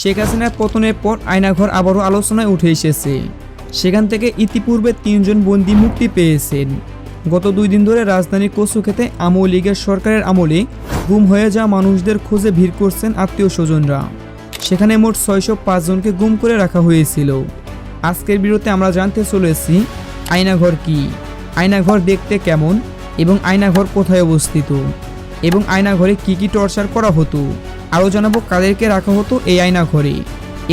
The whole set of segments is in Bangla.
শেখ হাসিনার পতনের পর আয়নাঘর আবারও আলোচনায় উঠে এসেছে। সেখান থেকে ইতিপূর্বে তিনজন বন্দী মুক্তি পেয়েছেন। গত দুই দিন ধরে রাজধানীর কচুক্ষেতে আওয়ামী লীগের সরকারের আমলে গুম হয়ে যাওয়া মানুষদের খোঁজে ভিড় করছেন আত্মীয় স্বজনরা। সেখানে মোট ছয়শো জনকে গুম করে রাখা হয়েছিল। আজকের ভিডিওতে আমরা জানতে চলেছি, আয়নাঘর কি? আয়নাঘর দেখতে কেমন? এবং আয়নাঘর কোথায় অবস্থিত? এবং আয়নাঘরে কি কি টর্চার করা হতো? আরও জানাব কাদেরকে রাখা হতো এই আয়নাঘরে।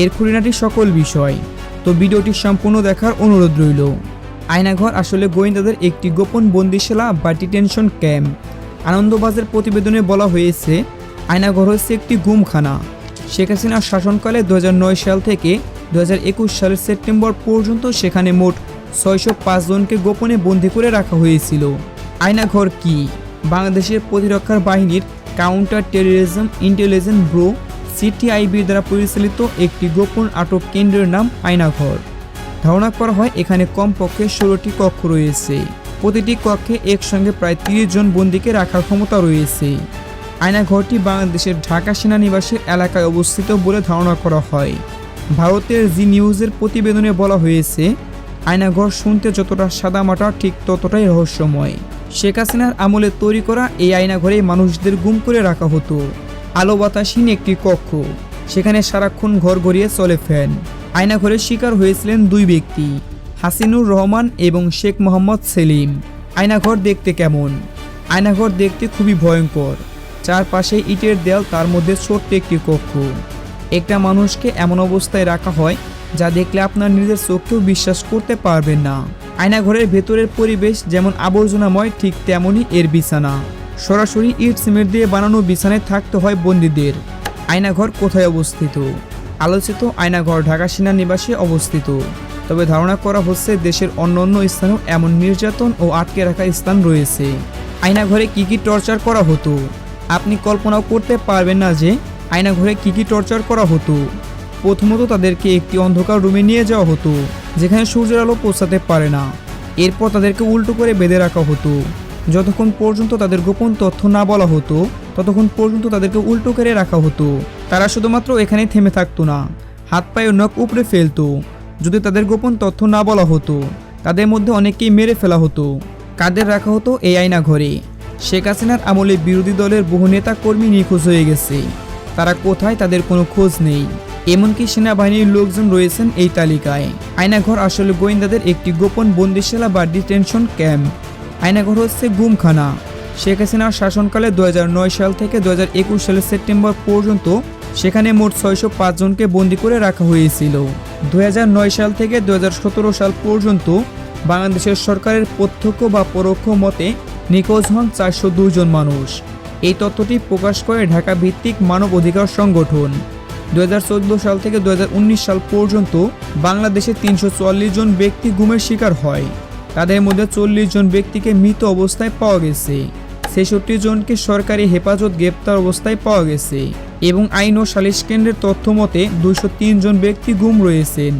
এর খুঁটিনাটি সকল বিষয়। তো ভিডিওটি সম্পূর্ণ দেখার অনুরোধ রইল। আয়নাঘর আসলে গোয়েন্দাদের একটি গোপন বন্দিশালা বা ডিটেনশন ক্যাম্প। আনন্দবাজার প্রতিবেদনে বলা হয়েছে, আয়নাঘর হচ্ছে একটি গুমখানা শেখ হাসিনার শাসনকালে দু হাজার নয় সাল থেকে দু হাজার একুশ সালের সেপ্টেম্বর পর্যন্ত সেখানে মোট ছয়শো পাঁচ জনকে গোপনে বন্দি করে রাখা হয়েছিল। আয়নাঘর কি? বাংলাদেশের প্রতিরক্ষার বাহিনীর কাউন্টার টেরোরিজম ইন্টেলিজেন্স ব্রো সিটিআইবির দ্বারা পরিচালিত একটি গোপন আটক কেন্দ্রের নাম আয়নাঘর। ধারণা করা হয় এখানে কমপক্ষে ষোলোটি কক্ষ রয়েছে। প্রতিটি কক্ষে একসঙ্গে প্রায় তিরিশ জন বন্দীকে রাখার ক্ষমতা রয়েছে। আয়নাঘরটি বাংলাদেশের ঢাকা সেনানিবাসের এলাকায় অবস্থিত বলে ধারণা করা হয়। ভারতের জি নিউজের প্রতিবেদনে বলা হয়েছে, আয়নাঘর শুনতে যতটা সাদামাটা, ঠিক ততটাই রহস্যময়। শেখ হাসিনার আমলে তৈরি করা এই আয়নাঘরে মানুষদের গুম করে রাখা হতো। আলো বাতাসহীন একটি কক্ষ। সেখানে সারাক্ষণ ঘর গড়িয়ে চলে ফ্যান। আয়নাঘরের শিকার হয়েছিলেন দুই ব্যক্তি, হাসিনুর রহমান এবং শেখ মোহাম্মদ সেলিম। আয়নাঘর দেখতে কেমন? আয়নাঘর দেখতে খুবই ভয়ঙ্কর। চারপাশে ইটের দেয়াল, তার মধ্যে ছোট্ট একটি কক্ষ। একটা মানুষকে এমন অবস্থায় রাখা হয়, যা দেখলে আপনার নিজের চোখকেও বিশ্বাস করতে পারবেন না। আয়নাঘরের ভেতরের পরিবেশ যেমন আবর্জনাময়, ঠিক তেমনই এর বিছানা। সরাসরি ইট সিমেন্ট দিয়ে বানানো বিছানায় থাকতে হয় বন্দীদের। আয়নাঘর কোথায় অবস্থিত? আলোচিত আয়নাঘর ঢাকা সেনানিবাসে অবস্থিত। তবে ধারণা করা হচ্ছে দেশের অন্য অন্য স্থানেও এমন নির্যাতন ও আটকে রাখা স্থান রয়েছে। আয়নাঘরে কি কি টর্চার করা হতো? আপনি কল্পনাও করতে পারবেন না যে আয়নাঘরে কি কি টর্চার করা হতো। প্রথমত তাদেরকে একটি অন্ধকার রুমে নিয়ে যাওয়া হতো। যেখানে সূর্যের আলো পৌঁছাতে পারে না। এরপর তাদেরকে উল্টো করে বেঁধে রাখা হতো। যতক্ষণ পর্যন্ত তাদের গোপন তথ্য না বলা হতো, ততক্ষণ পর্যন্ত তাদেরকে উল্টো করে রাখা হতো। তারা শুধুমাত্র এখানেই থেমে থাকতো না। হাত পায়ে নখ উপড়ে ফেলতো। যদি তাদের গোপন তথ্য না বলা হতো, তাদের মধ্যে অনেককেই মেরে ফেলা হতো। কাদের রাখা হতো এই আয়না ঘরে শেখ হাসিনার আমলে বিরোধী দলের বহু নেতা কর্মী নিখোঁজ হয়ে গেছে। তারা কোথায় তাদের কোনো খোঁজ নেই। এমনকি সেনাবাহিনীর লোকজন রয়েছেন এই তালিকায়। আয়নাঘর আসলে গোয়েন্দাদের একটি গোপন বন্দিশালা বা ডিটেনশন ক্যাম্প। আয়নাঘর হচ্ছে গুমখানা। শেখ হাসিনার শাসনকালে দু হাজার নয় সাল থেকে দু হাজার একুশ সালের সেপ্টেম্বর পর্যন্ত সেখানে মোট ছয়শো জনকে বন্দি করে রাখা হয়েছিল। দু হাজার নয় সাল থেকে দু হাজার সতেরো সাল পর্যন্ত বাংলাদেশের সরকারের প্রত্যক্ষ বা পরোক্ষ মতে নিখোঁজ হন চারশো জন মানুষ। এই তথ্যটি প্রকাশ করে ঢাকা ভিত্তিক মানব অধিকার সংগঠন। দুই হাজার চোদ্দ সাল থেকে দু হাজার উনিশ সাল পর্যন্ত বাংলাদেশে তিনশো চুয়াল্লিশ জন ব্যক্তি গুমের শিকার হয়। তাদের মধ্যে চল্লিশ জন ব্যক্তিকে মৃত অবস্থায় পাওয়া গেছে। ছেষট্টি জনকে সরকারি হেফাজত গ্রেপ্তার অবস্থায় পাওয়া গেছে এবং আইন ও সালিশ কেন্দ্রের তথ্য মতে দুশো জন ব্যক্তি গুম রয়েছেন।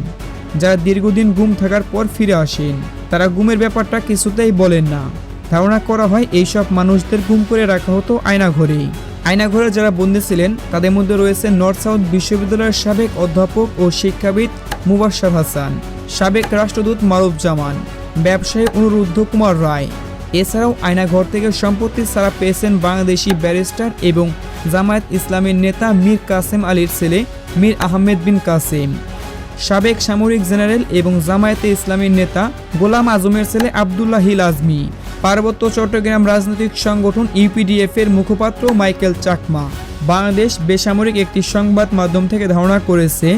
যারা দীর্ঘদিন গুম থাকার পর ফিরে আসেন, তারা গুমের ব্যাপারটা কিছুতেই বলেন না। ধারণা করা হয় এইসব মানুষদের গুম করে রাখা হতো আয়নাঘরে আয়নাঘরে যারা বন্দী ছিলেন, তাদের মধ্যে রয়েছে নর্থ সাউথ বিশ্ববিদ্যালয়ের সাবেক অধ্যাপক ও শিক্ষাবিদ মুবাশার হাসান, সাবেক রাষ্ট্রদূত মারুফ জামান ব্যবসায়ী অনুরুদ্ধ কুমার রায়। এছাড়াও আয়নাঘর থেকে সম্পত্তি ছাড়া পেয়েছেন বাংলাদেশি ব্যারিস্টার এবং জামায়াত ইসলামের নেতা মীর কাসেম আলীর ছেলে মীর আহমেদ বিন কাসেম। সাবেক সামরিক জেনারেল এবং জামায়াতে ইসলামীর নেতা গোলাম আজমের ছেলে আবদুল্লাহ হিল আজমি। পার্বত্য চট্টগ্রাম রাজনৈতিক সংগঠন ইউপিডিএফ এর মুখপাত্র মাইকেল চাকমা বাংলাদেশ বেসামরিক একটি সংবাদ মাধ্যম থেকে ধারণা করেছে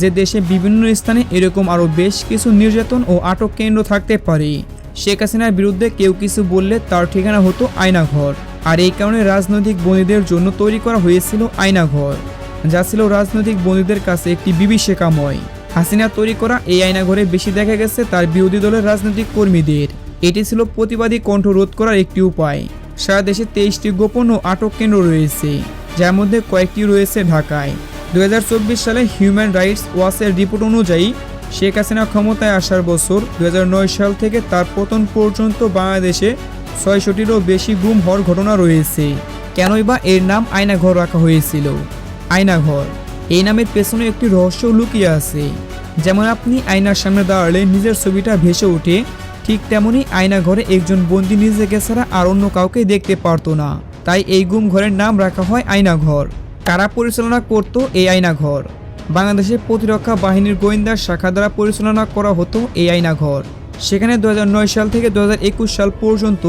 যে দেশে বিভিন্ন স্থানে এরকম আরও বেশ কিছু নির্যাতন ও আটক কেন্দ্র থাকতে পারে। শেখ হাসিনার বিরুদ্ধে কেউ কিছু বললে তার ঠিকানা হতো আয়নাঘর। আর এই কারণে রাজনৈতিক বন্দীদের জন্য তৈরি করা হয়েছিল আয়নাঘর, যা ছিল রাজনৈতিক বন্দীদের কাছে একটি বিভীষিকাময়। হাসিনা তৈরি করা এই আয়নাঘরে বেশি দেখা গেছে তার বিরোধী দলের রাজনৈতিক কর্মীদের। এটি ছিল প্রতিবাদী কণ্ঠ রোধ করার একটি উপায়। সারা দেশে তেইশটি গোপন ও আটক কেন্দ্র রয়েছে, যার মধ্যে কয়েকটি রয়েছে ঢাকায়। দুই হাজার চব্বিশ সালে হিউম্যান রাইটস ওয়াচের রিপোর্ট অনুযায়ী শেখ হাসিনা ক্ষমতায় আসার বছর দুই হাজার নয় সাল থেকে তার পতন পর্যন্ত বাংলাদেশে ছয়শটিরও বেশি গুম হওয়ার ঘটনা রয়েছে। কেনই বা এর নাম আয়নাঘর রাখা হয়েছিল? আয়নাঘর। এই নামের পেছনে একটি রহস্য লুকিয়ে আছে। যেমন আপনি আয়নার সামনে দাঁড়ালে নিজের ছবিটা ভেসে ওঠে ঠিক তেমনি আয়না ঘরে একজন বন্দি নিজেকে ছাড়া আর অন্য কাউকে দেখতে পারতো না। তাই এই গুম ঘরের নাম রাখা হয় আয়না ঘর। কারা পরিচালনা করত এই আয়না ঘর? বাংলাদেশের প্রতিরক্ষা বাহিনীর গোয়েন্দা শাখা দ্বারা পরিচালনা করা হতো এই আয়না ঘর। সেখানে দু হাজার নয় সাল থেকে দু হাজার একুশ সাল পর্যন্ত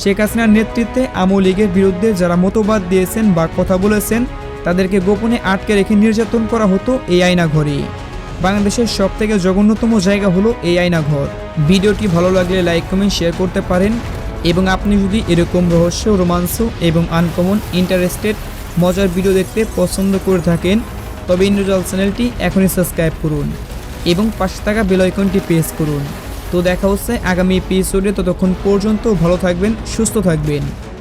শেখ হাসিনার নেতৃত্বে আওয়ামী লীগের বিরুদ্ধে যারা মতবাদ দিয়েছেন বা কথা বলেছেন, তাদেরকে গোপনে আটকে রেখে নির্যাতন করা হতো এই আয়না ঘরে। বাংলাদেশের সব থেকে জঘন্যতম জায়গা হলো এই আয়না ঘর ভিডিওটি ভালো লাগলে লাইক, কমেন্ট শেয়ার করতে পারেন। এবং আপনি যদি এরকম রহস্য, রোমাঞ্চ এবং আনকমন ইন্টারেস্টেড মজার ভিডিও দেখতে পছন্দ করে থাকেন, তবে ইন্দ্রজাল চ্যানেলটি এখনই সাবস্ক্রাইব করুন এবং পাশে থাকা বেল আইকনটি প্রেস করুন। তো দেখা হচ্ছে আগামী এপিসোডে ততক্ষণ পর্যন্ত ভালো থাকবেন, সুস্থ থাকবেন।